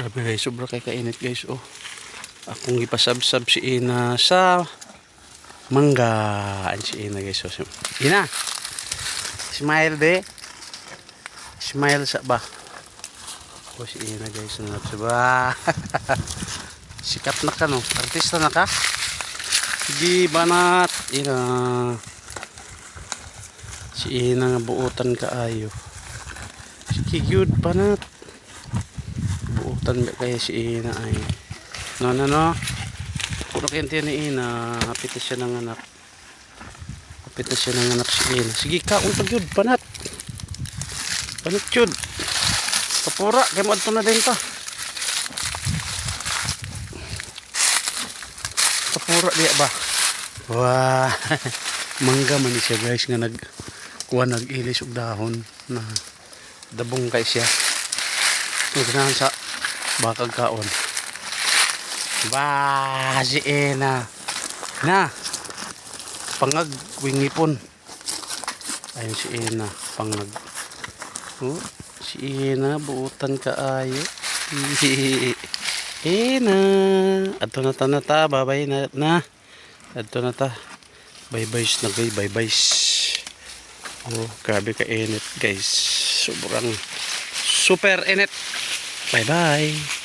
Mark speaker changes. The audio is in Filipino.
Speaker 1: Grabe guys, sobra kay guys. Oh. Akong ipasabsab si Ina sa mangga. An si Ina guys. Oh. Ina! Smile de. Smile sa ba? Oh, si Ina guys. Nanap sa ba? Sikat na ka no? Artista na ka? Sige, banat. Ina. Si Ina nga buutan ka ayo. Sige, good, banat. Buutan ba kaya si Ina ay. No, no, no. Kung nakintiyan ni Ina, hapit siya ng anak. Hapit siya ng anak si Ina. Sige ka, untag yun, banat. Banat yun. Kapura, kaya mo na din ta. Kapura diya ba? Wah, mangga man siya guys nga nag kuha nag-ilis og dahon na dabong kay siya. Ito ganahan sa bakag kaon. Ba, si Ena. Na. Pangag wingipon. Ayun si Ena, pangag. Oh, si Ena buutan kaayo. Ena. Adto na ta na ta, babay na na. Adto na ta. Bye bye na guys, bye bye. Oh, grabe ka init guys. Sobrang super init. Bye bye.